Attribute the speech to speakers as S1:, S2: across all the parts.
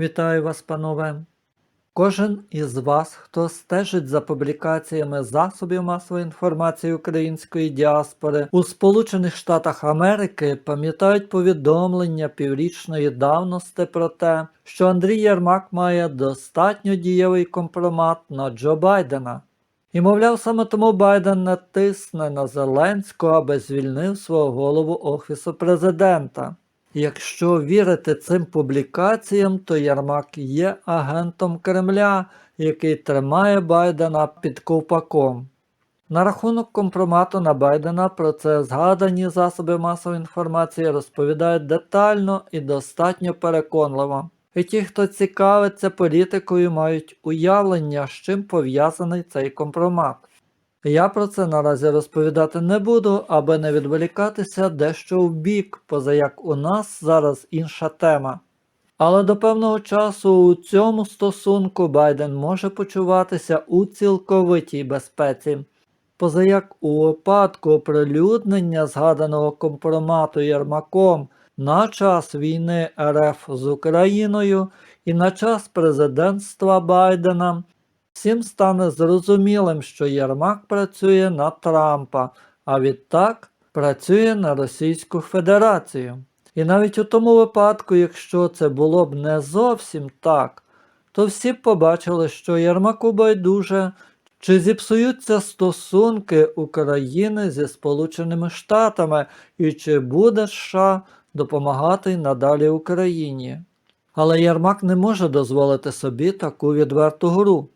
S1: Вітаю вас, панове. Кожен із вас, хто стежить за публікаціями засобів масової інформації української діаспори у Сполучених Штатах Америки, пам'ятають повідомлення піврічної давності про те, що Андрій Єрмак має достатньо дієвий компромат на Джо Байдена. І, мовляв, саме тому Байден не тисне на Зеленського, аби звільнив свого голову Офісу президента. Якщо вірити цим публікаціям, то Ярмак є агентом Кремля, який тримає Байдена під ковпаком. На рахунок компромату на Байдена про це згадані засоби масової інформації розповідають детально і достатньо переконливо. І ті, хто цікавиться політикою, мають уявлення, з чим пов'язаний цей компромат. Я про це наразі розповідати не буду, аби не відволікатися дещо в бік, поза як у нас зараз інша тема. Але до певного часу у цьому стосунку Байден може почуватися у цілковитій безпеці. Поза як у випадку оприлюднення згаданого компромату Єрмаком на час війни РФ з Україною і на час президентства Байдена всім стане зрозумілим, що Єрмак працює на Трампа, а відтак працює на Російську Федерацію. І навіть у тому випадку, якщо це було б не зовсім так, то всі б побачили, що Єрмаку байдуже, чи зіпсуються стосунки України зі Сполученими Штатами і чи буде США допомагати надалі Україні. Але Єрмак не може дозволити собі таку відверту гру.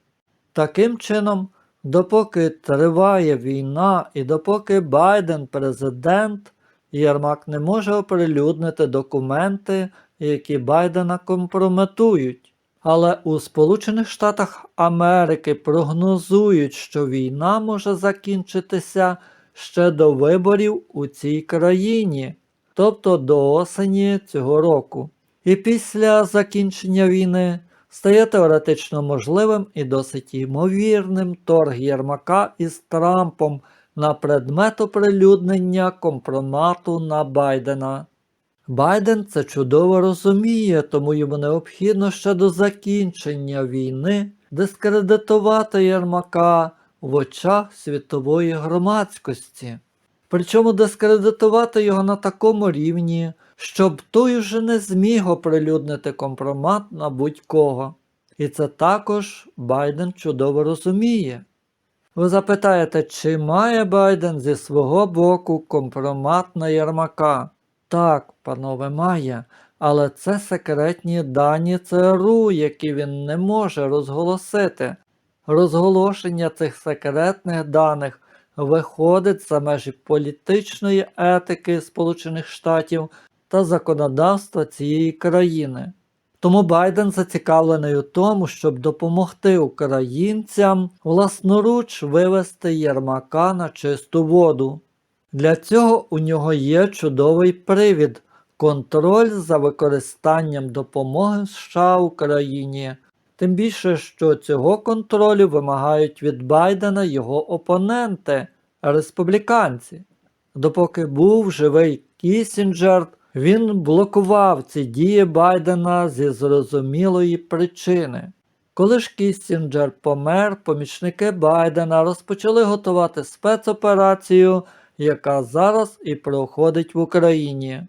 S1: Таким чином, допоки триває війна і допоки Байден президент, Єрмак не може оприлюднити документи, які Байдена компрометують. Але у Сполучених Штатах Америки прогнозують, що війна може закінчитися ще до виборів у цій країні, тобто до осені цього року. І після закінчення війни стає теоретично можливим і досить ймовірним торг Єрмака із Трампом на предмет оприлюднення компромату на Байдена. Байден це чудово розуміє, тому йому необхідно ще до закінчення війни дискредитувати Єрмака в очах світової громадськості. Причому дискредитувати його на такому рівні, щоб той уже не зміг оприлюднити компромат на будь-кого. І це також Байден чудово розуміє. Ви запитаєте, чи має Байден зі свого боку компромат на Єрмака? Так, панове, має, але це секретні дані ЦРУ, які він не може розголосити. Розголошення цих секретних даних виходить за межі політичної етики Сполучених Штатів та законодавства цієї країни. Тому Байден зацікавлений у тому, щоб допомогти українцям власноруч вивести Єрмака на чисту воду. Для цього у нього є чудовий привід контроль за використанням допомоги США Україні. Тим більше, що цього контролю вимагають від Байдена його опоненти, республіканці. Допоки був живий Кісінджер, він блокував ці дії Байдена зі зрозумілої причини. Коли ж Кістінджер помер, помічники Байдена розпочали готувати спецоперацію, яка зараз і проходить в Україні.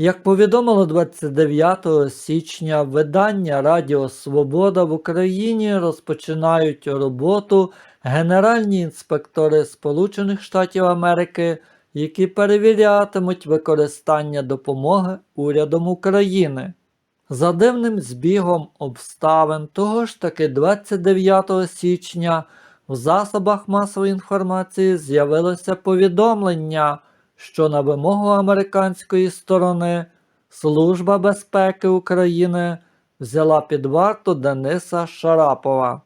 S1: Як повідомило 29 січня, видання Радіо Свобода в Україні розпочинають роботу генеральні інспектори Сполучених Штатів Америки які перевірятимуть використання допомоги урядом України. За дивним збігом обставин того ж таки 29 січня в засобах масової інформації з'явилося повідомлення, що на вимогу американської сторони Служба безпеки України взяла під варту Дениса Шарапова.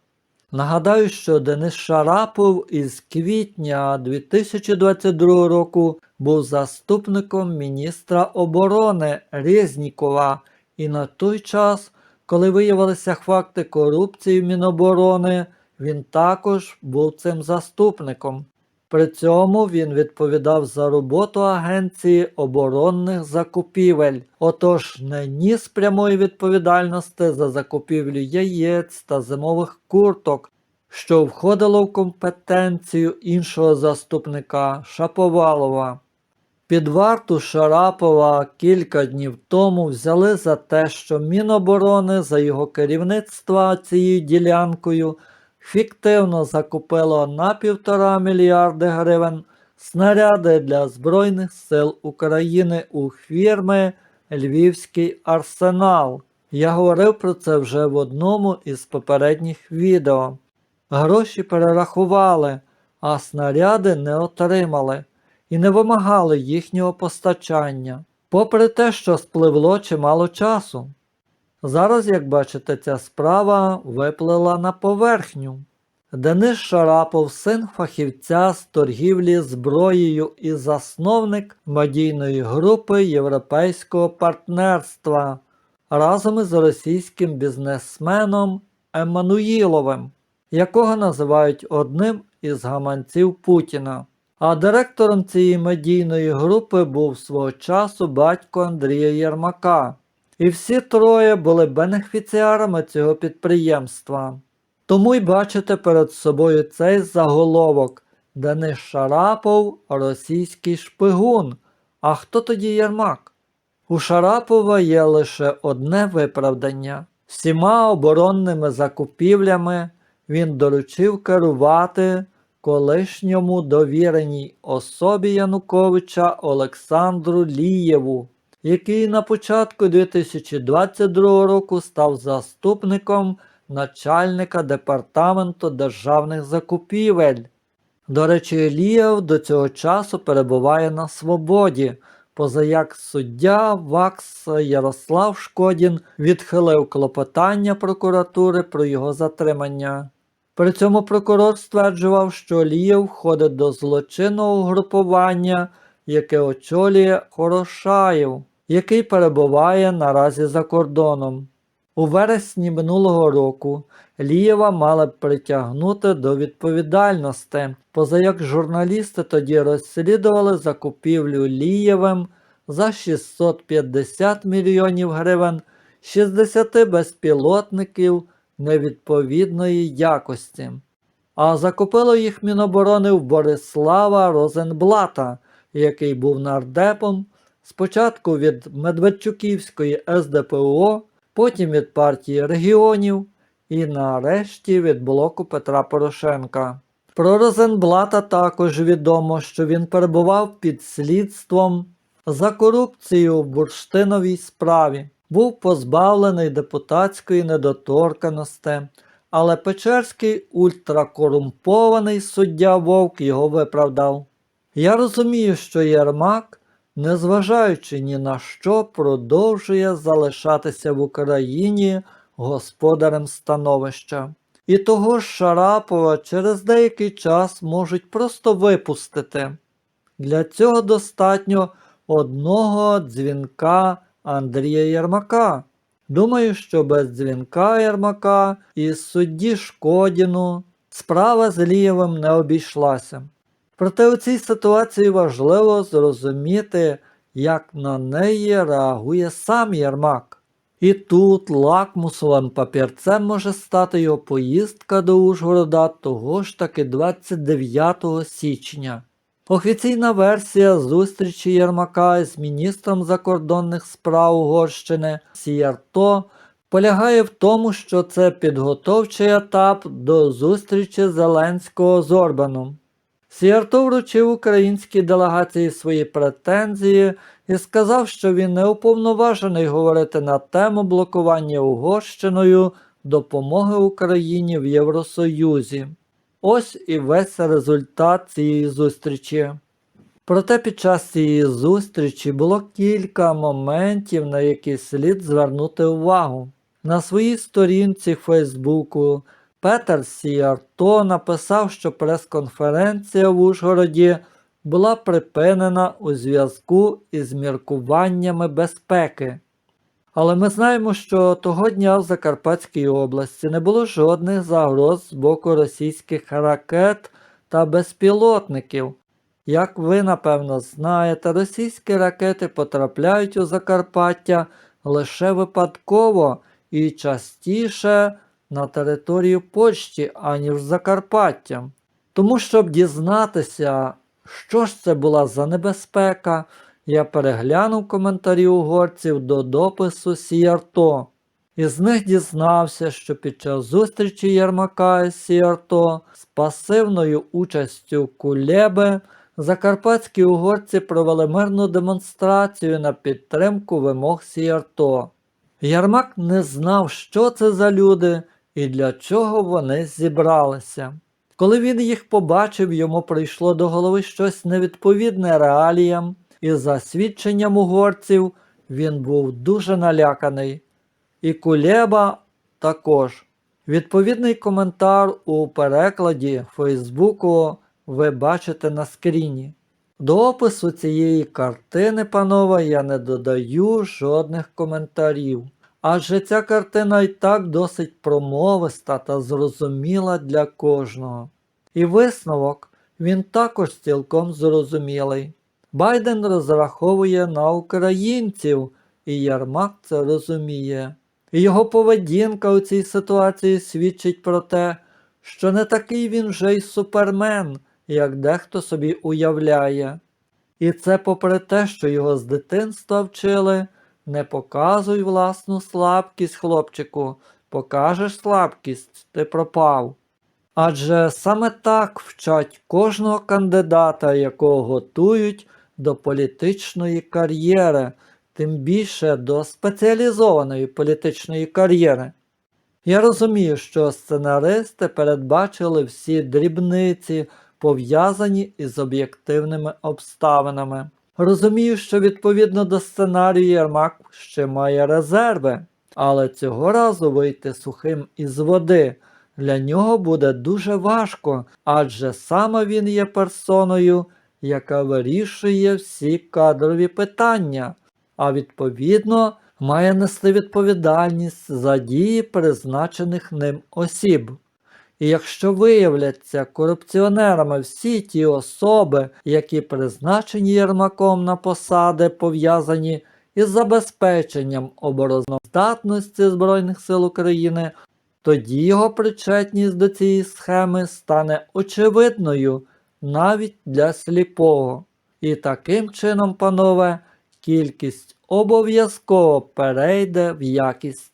S1: Нагадаю, що Денис Шарапов із квітня 2022 року був заступником міністра оборони Резнікова, і на той час, коли виявилися факти корупції в Міноборони, він також був цим заступником. При цьому він відповідав за роботу Агенції оборонних закупівель, отож не ніс прямої відповідальності за закупівлю яєць та зимових курток, що входило в компетенцію іншого заступника Шаповалова. Під варту Шарапова кілька днів тому взяли за те, що Міноборони за його керівництва цією ділянкою фіктивно закупило на півтора мільярди гривень снаряди для Збройних сил України у фірми Львівський Арсенал. Я говорив про це вже в одному із попередніх відео. Гроші перерахували, а снаряди не отримали і не вимагали їхнього постачання, попри те, що спливло чимало часу. Зараз, як бачите, ця справа виплила на поверхню. Денис Шарапов, син фахівця з торгівлі зброєю і засновник медійної групи Європейського партнерства разом із російським бізнесменом Еммануїловим, якого називають одним із гаманців Путіна. А директором цієї медійної групи був свого часу батько Андрія Єрмака. І всі троє були бенефіціарами цього підприємства. Тому й бачите перед собою цей заголовок Денис Шарапов російський шпигун. А хто тоді Єрмак? У Шарапова є лише одне виправдання. Всіма оборонними закупівлями він доручив керувати колишньому довіреній особі Януковича Олександру Лієву, який на початку 2022 року став заступником начальника департаменту державних закупівель. До речі, Лієв до цього часу перебуває на свободі, позаяк суддя ВАКС Ярослав Шкодін відхилив клопотання прокуратури про його затримання. При цьому прокурор стверджував, що Лієв входить до злочинного угрупування, яке очолює Хорошаєв, який перебуває наразі за кордоном. У вересні минулого року Лієва мали б притягнути до відповідальності, позаяк журналісти тоді розслідували закупівлю Лієвим за 650 мільйонів гривень 60 безпілотників невідповідної якості. А закупило їх Міноборони в Борислава Розенблата, який був нардепом спочатку від Медведчуківської СДПО, потім від партії регіонів і нарешті від блоку Петра Порошенка. Про Розенблата також відомо, що він перебував під слідством за корупцію в бурштиновій справі, був позбавлений депутатської недоторканості, але Печерський ультракорумпований суддя Вовк його виправдав. Я розумію, що Єрмак, незважаючи ні на що, продовжує залишатися в Україні господарем становища. І того ж Шарапова через деякий час можуть просто випустити. Для цього достатньо одного дзвінка Андрія Єрмака. Думаю, що без дзвінка Єрмака і судді Шкодіну справа з Лієвим не обійшлася. Проте у цій ситуації важливо зрозуміти, як на неї реагує сам Єрмак. І тут лакмусовим папірцем може стати його поїздка до Ужгорода того ж таки 29 січня. Офіційна версія зустрічі Єрмака з міністром закордонних справ Угорщини Сіярто полягає в тому, що це підготовчий етап до зустрічі Зеленського з Орбаном. Сіярто вручив українській делегації свої претензії і сказав, що він не уповноважений говорити на тему блокування Угорщиною допомоги Україні в Євросоюзі. Ось і весь результат цієї зустрічі. Проте під час цієї зустрічі було кілька моментів, на які слід звернути увагу. На своїй сторінці Фейсбуку Петер Сіарто написав, що прес-конференція в Ужгороді була припинена у зв'язку із міркуваннями безпеки. Але ми знаємо, що того дня в Закарпатській області не було жодних загроз з боку російських ракет та безпілотників. Як ви напевно знаєте, російські ракети потрапляють у Закарпаття лише випадково і частіше на територію Польщі, аніж Закарпаття. Тому, щоб дізнатися, що ж це була за небезпека, я переглянув коментарі угорців до допису Сіарто. Із них дізнався, що під час зустрічі Єрмака із Сіарто з пасивною участю Кулеби закарпатські угорці провели мирну демонстрацію на підтримку вимог Сіарто. Ярмак не знав, що це за люди і для чого вони зібралися. Коли він їх побачив, йому прийшло до голови щось невідповідне реаліям, і за свідченням угорців він був дуже наляканий. І Кулеба також. Відповідний коментар у перекладі Фейсбуку ви бачите на скріні. До опису цієї картини, панове, я не додаю жодних коментарів, адже ця картина і так досить промовиста та зрозуміла для кожного. І висновок він також цілком зрозумілий. Байден розраховує на українців, і Ярмак це розуміє. Його поведінка у цій ситуації свідчить про те, що не такий він вже й супермен, як дехто собі уявляє. І це попри те, що його з дитинства вчили, не показуй власну слабкість, хлопчику, покажеш слабкість, ти пропав. Адже саме так вчать кожного кандидата, якого готують до політичної кар'єри, тим більше до спеціалізованої політичної кар'єри. Я розумію, що сценаристи передбачили всі дрібниці, пов'язані із об'єктивними обставинами. Розумію, що відповідно до сценарію Єрмак ще має резерви, але цього разу вийти сухим із води для нього буде дуже важко, адже саме він є персоною, яка вирішує всі кадрові питання, а відповідно має нести відповідальність за дії призначених ним осіб. І якщо виявляться корупціонерами всі ті особи, які призначені Єрмаком на посади, пов'язані із забезпеченням обороноздатності Збройних сил України, тоді його причетність до цієї схеми стане очевидною навіть для сліпого. І таким чином, панове, кількість обов'язково перейде в якість.